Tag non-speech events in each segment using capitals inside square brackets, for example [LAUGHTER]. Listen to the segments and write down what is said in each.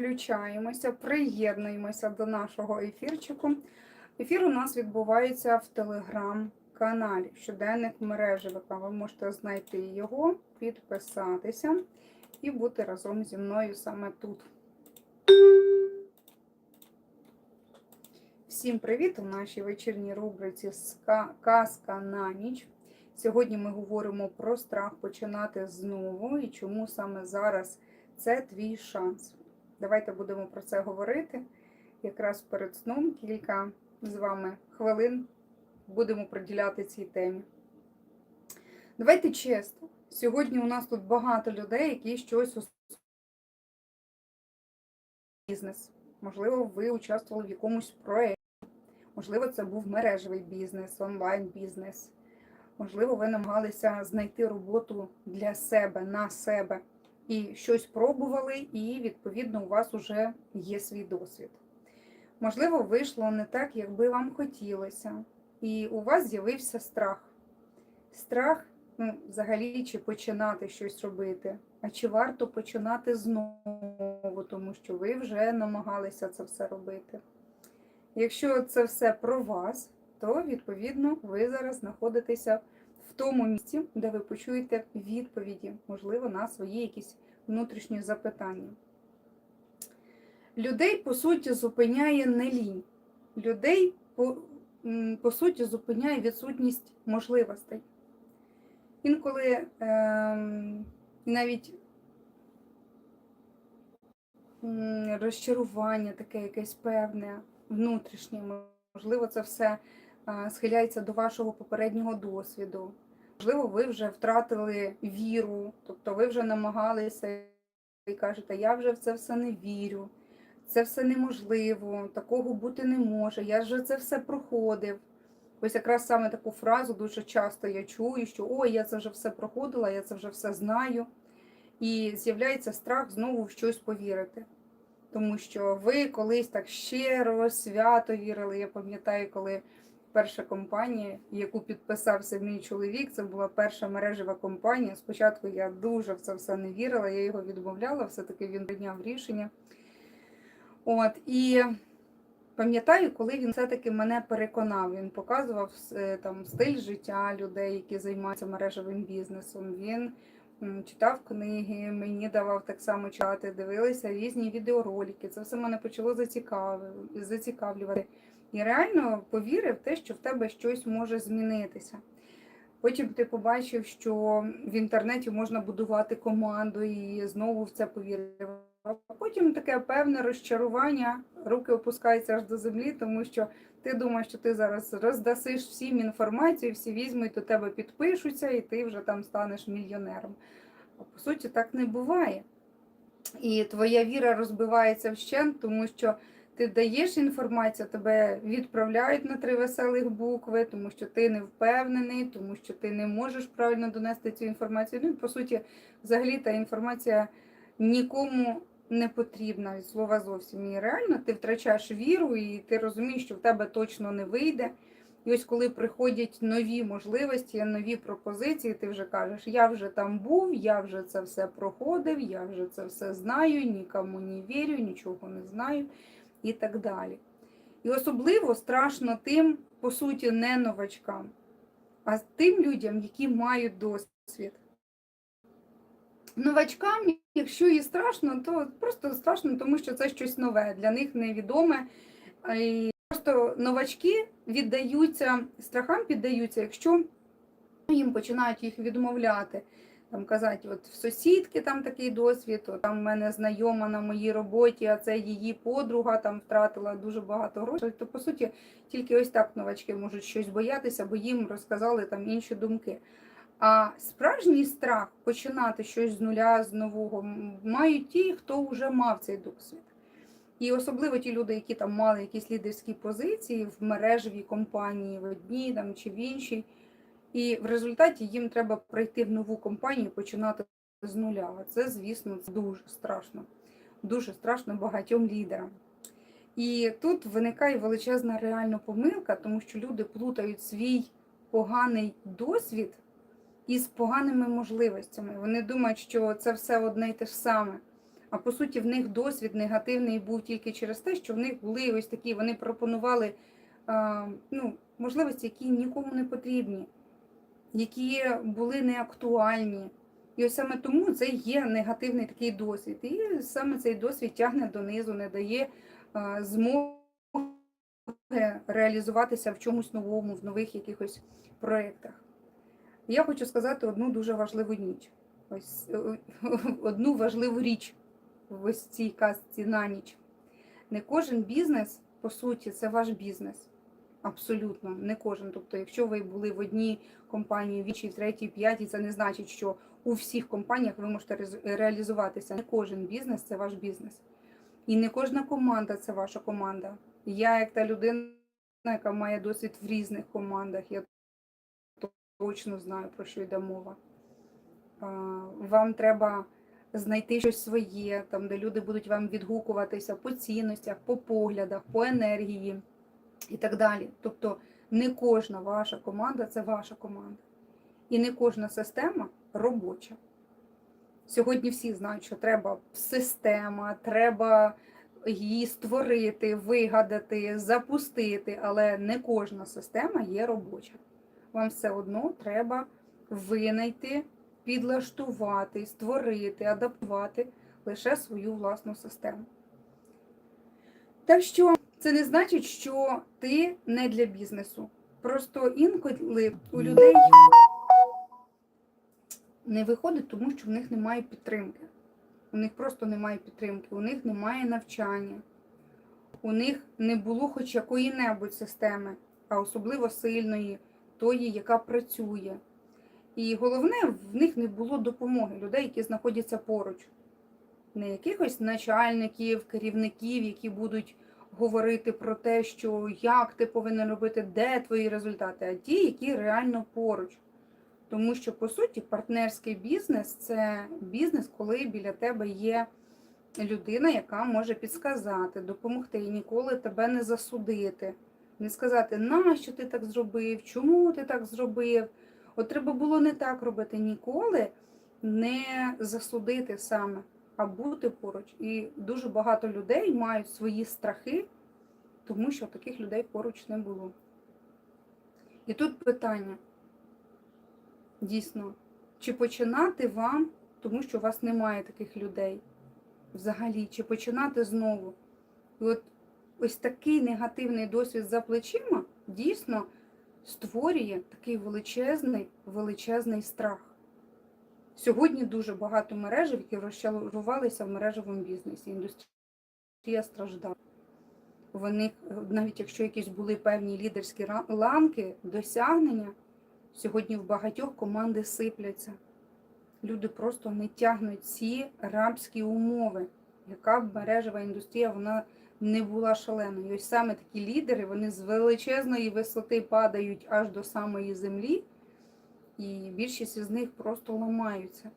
Включаємося, приєднуємося до нашого ефірчику. Ефір у нас відбувається в телеграм-каналі Щоденник мережевика. Ви можете знайти його, підписатися і бути разом зі мною саме тут. Всім привіт! У нашій вечірній рубриці Казка на ніч. Сьогодні ми говоримо про страх починати знову і чому саме зараз це твій шанс. Давайте будемо про це говорити. Якраз перед сном кілька з вами хвилин будемо приділяти цій темі. Давайте чесно. Сьогодні у нас тут багато людей, які щось бізнес. Можливо, ви участвували в якомусь проєкті. Можливо, це був мережевий бізнес, онлайн-бізнес. Можливо, ви намагалися знайти роботу для себе, на себе. І щось пробували, і, відповідно, у вас вже є свій досвід. Можливо, вийшло не так, як би вам хотілося. І у вас з'явився страх. Страх, ну, взагалі, чи починати щось робити, а чи варто починати знову, тому що ви вже намагалися це все робити. Якщо це все про вас, то відповідно ви зараз знаходитеся в тому місці, де ви почуєте відповіді, можливо, на свої якісь внутрішні запитання. Людей, по суті, зупиняє не лінь. Людей, по, по суті, зупиняє відсутність можливостей. Інколи ем, навіть розчарування таке якесь певне, внутрішнє, можливо, це все е, схиляється до вашого попереднього досвіду. Можливо, ви вже втратили віру, тобто ви вже намагалися і кажете, я вже в це все не вірю, це все неможливо, такого бути не може, я вже це все проходив. Ось якраз саме таку фразу дуже часто я чую, що ой, я це вже все проходила, я це вже все знаю. І з'являється страх знову в щось повірити. Тому що ви колись так щиро, свято вірили. Я пам'ятаю, коли перша компанія, яку підписався мій чоловік, це була перша мережева компанія. Спочатку я дуже в це все не вірила, я його відмовляла, все-таки він прийняв рішення. От, і пам'ятаю, коли він все-таки мене переконав, він показував е, там стиль життя людей, які займаються мережевим бізнесом. Він читав книги, мені давав так само читати, дивилися різні відеоролики. Це все мене почало зацікавлювати. І реально повірив те, що в тебе щось може змінитися. Потім ти побачив, що в інтернеті можна будувати команду і знову в це повірив. А потім таке певне розчарування, руки опускаються аж до землі, тому що ти думаєш, що ти зараз роздасиш всім інформацію, всі візьмуть до тебе підпишуться, і ти вже там станеш мільйонером. А по суті, так не буває. І твоя віра розбивається вщент, тому що ти даєш інформацію, тебе відправляють на три веселих букви, тому що ти не впевнений, тому що ти не можеш правильно донести цю інформацію. Ну по суті, взагалі та інформація нікому не потрібна від слова зовсім. І реально ти втрачаєш віру, і ти розумієш, що в тебе точно не вийде. І ось коли приходять нові можливості, нові пропозиції, ти вже кажеш, я вже там був, я вже це все проходив, я вже це все знаю, нікому не вірю, нічого не знаю і так далі. І особливо страшно тим, по суті, не новачкам, а тим людям, які мають досвід. Новачкам, якщо і страшно, то просто страшно, тому що це щось нове, для них невідоме. І просто новачки віддаються, страхам піддаються, якщо їм починають їх відмовляти. Там казати, от в сусідки там такий досвід, от, там в мене знайома на моїй роботі, а це її подруга там втратила дуже багато грошей. То по суті, тільки ось так новачки можуть щось боятися, бо їм розказали там інші думки. А справжній страх починати щось з нуля, з нового, мають ті, хто вже мав цей досвід. І особливо ті люди, які там мали якісь лідерські позиції в мережевій компанії, в одній там чи в іншій. І в результаті їм треба прийти в нову компанію починати з нуля. Це, звісно, дуже страшно. Дуже страшно багатьом лідерам. І тут виникає величезна реальна помилка, тому що люди плутають свій поганий досвід із поганими можливостями. Вони думають, що це все одне й те ж саме. А по суті, в них досвід негативний був тільки через те, що в них були ось такі, вони пропонували ну, можливості, які нікому не потрібні, які були неактуальні. І ось саме тому це є негативний такий досвід. І саме цей досвід тягне донизу, не дає а, змоги реалізуватися в чомусь новому, в нових якихось проєктах. Я хочу сказати одну дуже важливу ніч. Ось е, [LAUGHS] одну важливу річ в ось цій казці на ніч. Не кожен бізнес, по суті, це ваш бізнес. Абсолютно, не кожен. Тобто, якщо ви були в одній компанії, в іншій, в третій, п'ятій, це не значить, що у всіх компаніях ви можете реалізуватися. Не кожен бізнес це ваш бізнес. І не кожна команда це ваша команда. Я, як та людина, яка має досвід в різних командах, я точно знаю, про що йде мова. Вам треба знайти щось своє, там, де люди будуть вам відгукуватися по цінностях, по поглядах, по енергії і так далі. Тобто не кожна ваша команда це ваша команда. І не кожна система робоча. Сьогодні всі знають, що треба система, треба її створити, вигадати, запустити, але не кожна система є робоча. Вам все одно треба винайти, підлаштувати, створити, адаптувати лише свою власну систему. Так що це не значить, що ти не для бізнесу. Просто інколи у людей не виходить, тому що в них немає підтримки. У них просто немає підтримки, у них немає навчання, у них не було хоч якої-небудь системи, а особливо сильної, тої, яка працює. І головне, в них не було допомоги людей, які знаходяться поруч. Не якихось начальників, керівників, які будуть говорити про те, що як ти повинен робити, де твої результати, а ті, які реально поруч. Тому що, по суті, партнерський бізнес це бізнес, коли біля тебе є людина, яка може підсказати, допомогти і ніколи тебе не засудити, не сказати, нащо ти так зробив, чому ти так зробив. От треба було не так робити ніколи, не засудити саме, а бути поруч. І дуже багато людей мають свої страхи, тому що таких людей поруч не було. І тут питання. Дійсно, чи починати вам, тому що у вас немає таких людей взагалі, чи починати знову? І от ось такий негативний досвід за плечима дійсно створює такий величезний, величезний страх. Сьогодні дуже багато мережів, які розчарувалися в мережевому бізнесі. Індустрія страждала. Вони, навіть якщо якісь були певні лідерські ланки, досягнення, Сьогодні в багатьох команди сипляться. Люди просто не тягнуть ці рабські умови, яка б мережева індустрія вона не була шаленою. І ось саме такі лідери вони з величезної висоти падають аж до самої землі, і більшість із них просто ламаються,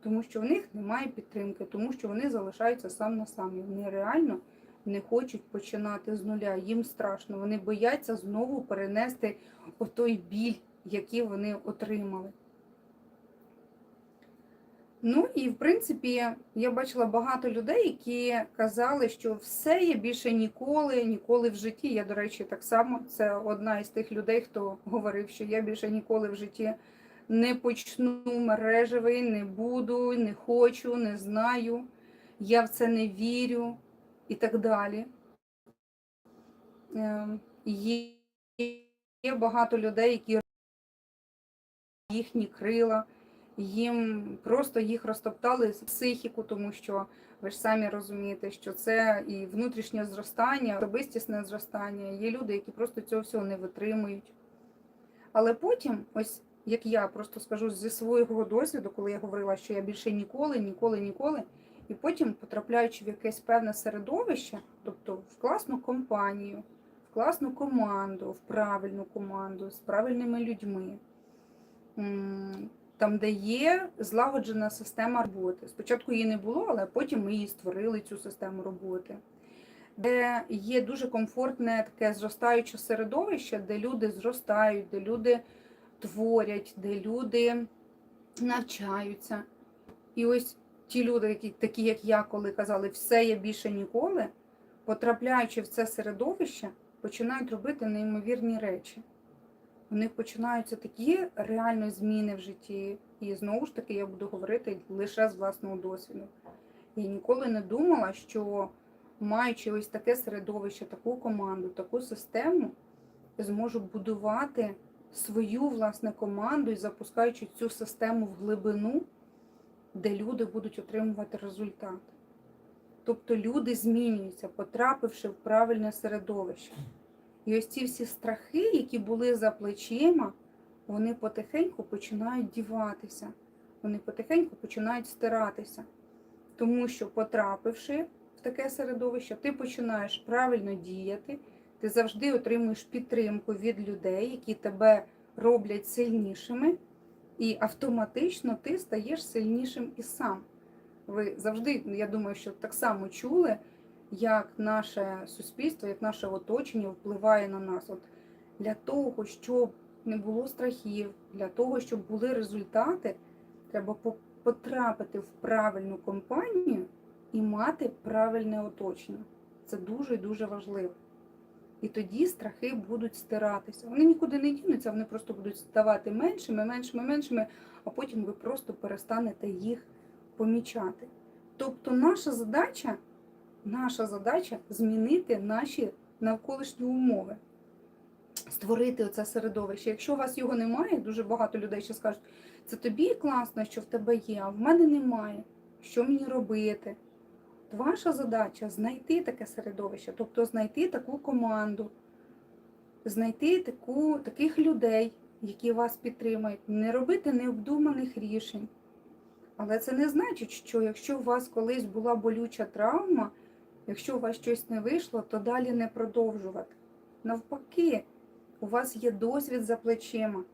тому що в них немає підтримки, тому що вони залишаються сам на сам. І Вони реально не хочуть починати з нуля. Їм страшно. Вони бояться знову перенести отой біль які вони отримали. Ну і в принципі, я бачила багато людей, які казали, що все є більше ніколи, ніколи в житті. Я, до речі, так само це одна із тих людей, хто говорив, що я більше ніколи в житті не почну мережевий, не буду, не хочу, не знаю, я в це не вірю і так далі. Ем, Є багато людей, які їхні крила, їм просто їх розтоптали психіку, тому що ви ж самі розумієте, що це і внутрішнє зростання, особистісне зростання. Є люди, які просто цього всього не витримують. Але потім, ось як я просто скажу зі свого досвіду, коли я говорила, що я більше ніколи, ніколи, ніколи, і потім, потрапляючи в якесь певне середовище, тобто в класну компанію, в класну команду, в правильну команду з правильними людьми. Там, де є злагоджена система роботи. Спочатку її не було, але потім ми її створили, цю систему роботи. Де є дуже комфортне таке зростаюче середовище, де люди зростають, де люди творять, де люди навчаються. І ось ті люди, які такі, як я, коли казали, все я більше ніколи, потрапляючи в це середовище, починають робити неймовірні речі. У них починаються такі реально зміни в житті. І знову ж таки я буду говорити лише з власного досвіду. Я ніколи не думала, що маючи ось таке середовище, таку команду, таку систему, зможу будувати свою власне команду і запускаючи цю систему в глибину, де люди будуть отримувати результат. Тобто люди змінюються, потрапивши в правильне середовище. І ось ці всі страхи, які були за плечима, вони потихеньку починають діватися, вони потихеньку починають стиратися. Тому що, потрапивши в таке середовище, ти починаєш правильно діяти, ти завжди отримуєш підтримку від людей, які тебе роблять сильнішими, і автоматично ти стаєш сильнішим і сам. Ви завжди, я думаю, що так само чули, як наше суспільство, як наше оточення впливає на нас. От Для того, щоб не було страхів, для того, щоб були результати, треба потрапити в правильну компанію і мати правильне оточення. Це дуже і дуже важливо. І тоді страхи будуть стиратися. Вони нікуди не дінуться, вони просто будуть ставати меншими, меншими, меншими, а потім ви просто перестанете їх помічати. Тобто наша задача, наша задача змінити наші навколишні умови, створити оце середовище. Якщо у вас його немає, дуже багато людей ще скажуть, це тобі класно, що в тебе є, а в мене немає. Що мені робити? Ваша задача знайти таке середовище, тобто знайти таку команду, знайти таку, таких людей, які вас підтримують, не робити необдуманих рішень. Але це не значить, що якщо у вас колись була болюча травма, якщо у вас щось не вийшло, то далі не продовжувати. Навпаки, у вас є досвід за плечима,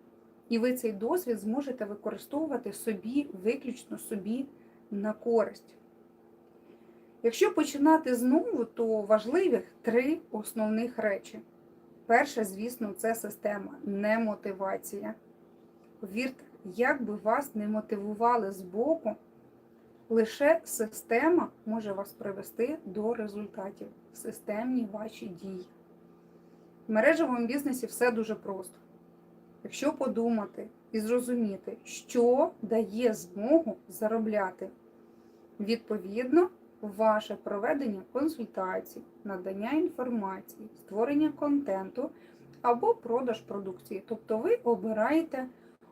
і ви цей досвід зможете використовувати собі, виключно собі на користь. Якщо починати знову, то важливих три основних речі. Перше, звісно, це система, не мотивація. Повірте, як би вас не мотивували з боку, лише система може вас привести до результатів, системні ваші дії. В мережевому бізнесі все дуже просто. Якщо подумати і зрозуміти, що дає змогу заробляти, відповідно, ваше проведення консультацій, надання інформації, створення контенту або продаж продукції. Тобто ви обираєте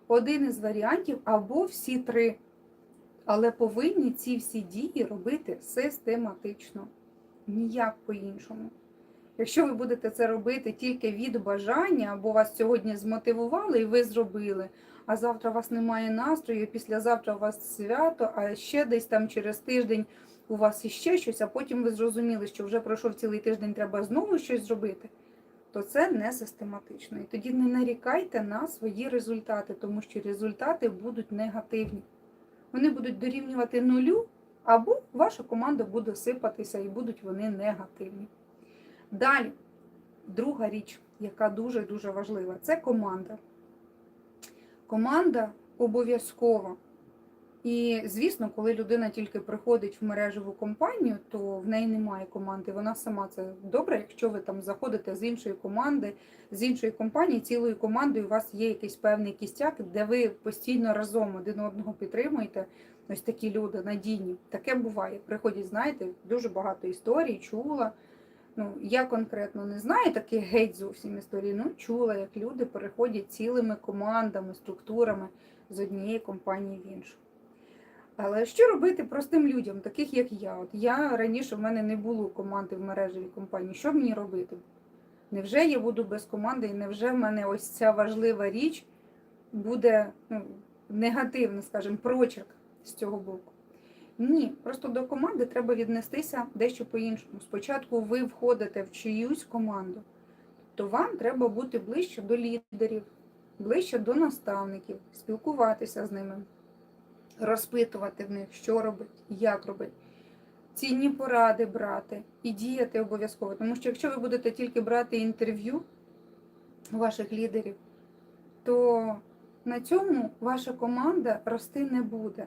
один із варіантів або всі три. Але повинні ці всі дії робити систематично, ніяк по-іншому. Якщо ви будете це робити тільки від бажання, або вас сьогодні змотивували і ви зробили, а завтра у вас немає настрою, післязавтра у вас свято, а ще десь там через тиждень у вас іще щось, а потім ви зрозуміли, що вже пройшов цілий тиждень, треба знову щось зробити, то це не систематично. І тоді не нарікайте на свої результати, тому що результати будуть негативні. Вони будуть дорівнювати нулю, або ваша команда буде сипатися і будуть вони негативні. Далі, друга річ, яка дуже-дуже важлива, це команда. Команда обов'язкова. І, звісно, коли людина тільки приходить в мережеву компанію, то в неї немає команди. Вона сама це добре, якщо ви там заходите з іншої команди, з іншої компанії, цілою командою, у вас є якийсь певний кістяк, де ви постійно разом один одного підтримуєте. Ось такі люди надійні. Таке буває. Приходять, знаєте, дуже багато історій, чула. Ну, я конкретно не знаю таких геть зовсім історій, ну чула, як люди переходять цілими командами, структурами з однієї компанії в іншу. Але що робити простим людям, таких як я? От я раніше в мене не було команди в мережевій компанії. Що мені робити? Невже я буду без команди, і невже в мене ось ця важлива річ буде ну, негативно, скажімо, прочерк з цього боку? Ні, просто до команди треба віднестися дещо по-іншому. Спочатку ви входите в чиюсь команду, то вам треба бути ближче до лідерів, ближче до наставників, спілкуватися з ними, розпитувати в них, що робить, як робить, цінні поради брати і діяти обов'язково. Тому що якщо ви будете тільки брати інтерв'ю ваших лідерів, то на цьому ваша команда рости не буде.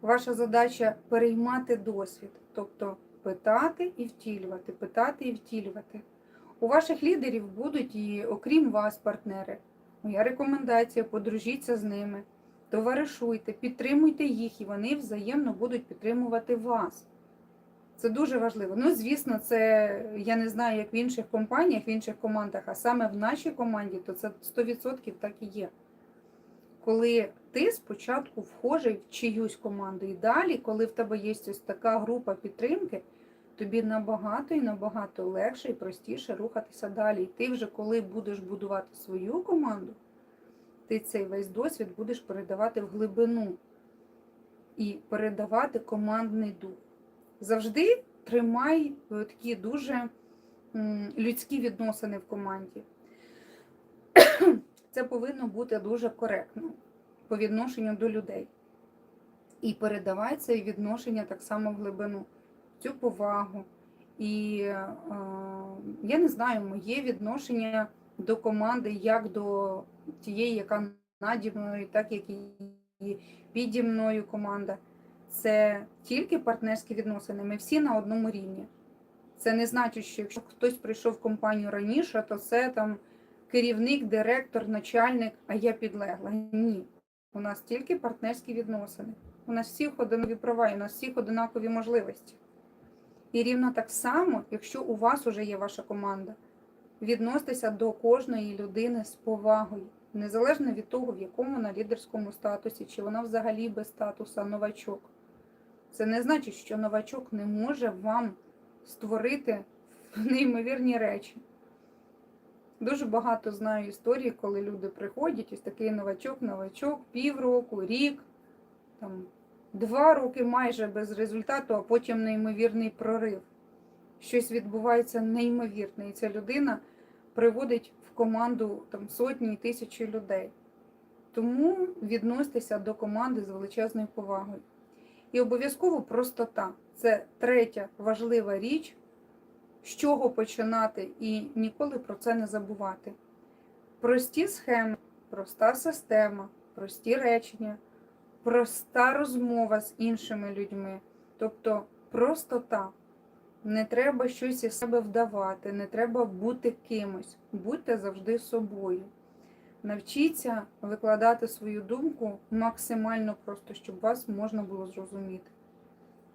Ваша задача переймати досвід, тобто питати і втілювати, питати і втілювати. У ваших лідерів будуть і окрім вас партнери. Моя рекомендація: подружіться з ними, товаришуйте, підтримуйте їх, і вони взаємно будуть підтримувати вас. Це дуже важливо. Ну, звісно, це я не знаю, як в інших компаніях, в інших командах, а саме в нашій команді, то це 100% так і є. Коли ти спочатку вхожий в чиюсь команду, і далі, коли в тебе є ось така група підтримки, тобі набагато і набагато легше і простіше рухатися далі. І ти вже коли будеш будувати свою команду, ти цей весь досвід будеш передавати в глибину і передавати командний дух. Завжди тримай е, такі дуже людські відносини в команді. Це повинно бути дуже коректно по відношенню до людей. І передавай це відношення так само в глибину, цю повагу. І е, я не знаю, моє відношення до команди як до тієї, яка наді мною, так як і піді мною команда. Це тільки партнерські відносини. Ми всі на одному рівні. Це не значить, що якщо хтось прийшов в компанію раніше, то це там керівник, директор, начальник, а я підлегла. Ні. У нас тільки партнерські відносини. У нас всіх одинакові права, і у нас всіх одинакові можливості. І рівно так само, якщо у вас вже є ваша команда, відноситися до кожної людини з повагою, незалежно від того, в якому вона лідерському статусі, чи вона взагалі без статуса новачок. Це не значить, що новачок не може вам створити [LAUGHS] неймовірні речі. Дуже багато знаю історій, коли люди приходять, ось такий новачок, новачок, півроку, рік, там, два роки майже без результату, а потім неймовірний прорив. Щось відбувається неймовірне, і ця людина приводить команду там, сотні і тисячі людей. Тому відносьтеся до команди з величезною повагою. І обов'язково простота. Це третя важлива річ, з чого починати, і ніколи про це не забувати. Прості схеми, проста система, прості речення, проста розмова з іншими людьми. Тобто простота. Не треба щось із себе вдавати, не треба бути кимось. Будьте завжди собою. Навчіться викладати свою думку максимально просто, щоб вас можна було зрозуміти.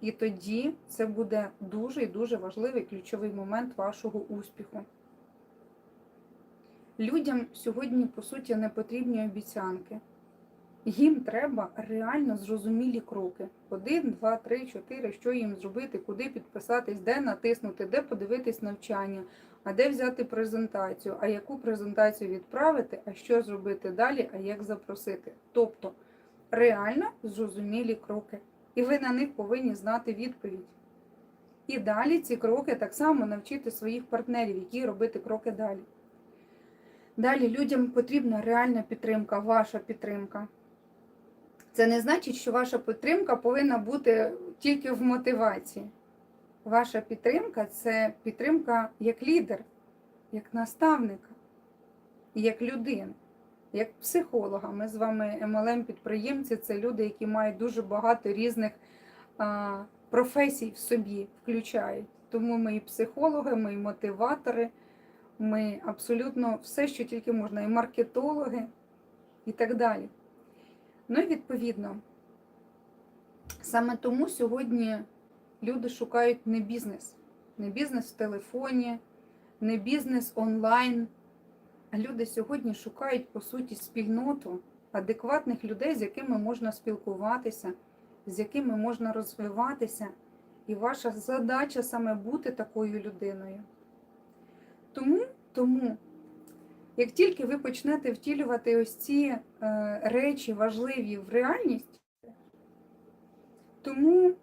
І тоді це буде дуже і дуже важливий ключовий момент вашого успіху. Людям сьогодні, по суті, не потрібні обіцянки. Їм треба реально зрозумілі кроки. Один, два, три, чотири, що їм зробити, куди підписатись, де натиснути, де подивитись навчання, а де взяти презентацію, а яку презентацію відправити, а що зробити далі, а як запросити. Тобто реально зрозумілі кроки. І ви на них повинні знати відповідь. І далі ці кроки так само навчити своїх партнерів, які робити кроки далі. Далі людям потрібна реальна підтримка, ваша підтримка. Це не значить, що ваша підтримка повинна бути тільки в мотивації. Ваша підтримка це підтримка як лідер, як наставника, як людина, як психолога. Ми з вами MLM-підприємці це люди, які мають дуже багато різних а, професій в собі, включають. Тому ми і психологи, ми і мотиватори, ми абсолютно все, що тільки можна, і маркетологи, і так далі. Ну і відповідно, саме тому сьогодні люди шукають не бізнес, не бізнес в телефоні, не бізнес онлайн. А люди сьогодні шукають, по суті, спільноту адекватних людей, з якими можна спілкуватися, з якими можна розвиватися. І ваша задача саме бути такою людиною. Тому, тому, як тільки ви почнете втілювати ось ці е, речі важливі в реальність, тому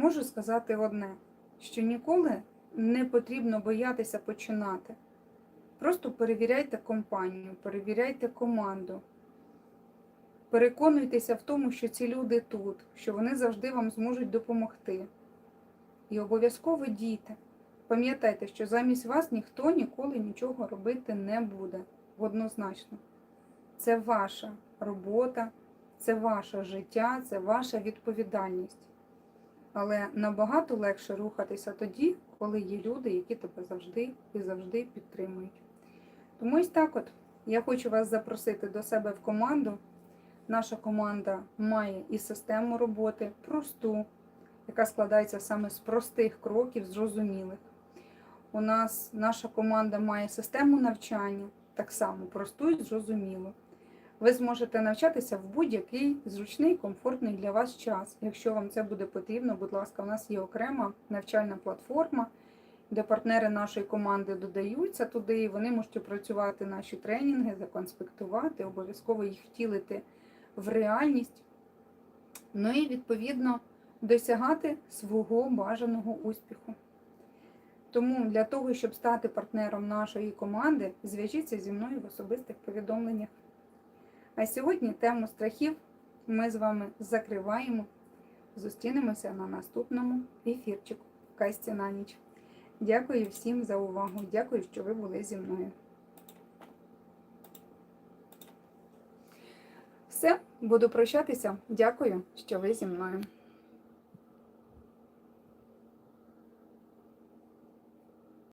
можу сказати одне, що ніколи не потрібно боятися починати. Просто перевіряйте компанію, перевіряйте команду. Переконуйтеся в тому, що ці люди тут, що вони завжди вам зможуть допомогти. І обов'язково дійте. Пам'ятайте, що замість вас ніхто ніколи нічого робити не буде. Однозначно. Це ваша робота, це ваше життя, це ваша відповідальність. Але набагато легше рухатися тоді, коли є люди, які тебе завжди і завжди підтримують. Тому ось так от я хочу вас запросити до себе в команду. Наша команда має і систему роботи просту, яка складається саме з простих кроків, зрозумілих. У нас наша команда має систему навчання, так само просту і зрозумілу. Ви зможете навчатися в будь-який зручний, комфортний для вас час. Якщо вам це буде потрібно, будь ласка, у нас є окрема навчальна платформа, де партнери нашої команди додаються туди, і вони можуть опрацювати наші тренінги, законспектувати, обов'язково їх втілити в реальність. Ну і відповідно досягати свого бажаного успіху. Тому для того, щоб стати партнером нашої команди, зв'яжіться зі мною в особистих повідомленнях. А сьогодні тему страхів ми з вами закриваємо. Зустрінемося на наступному ефірчику Касті на ніч. Дякую всім за увагу. Дякую, що ви були зі мною. Все, буду прощатися. Дякую, що ви зі мною.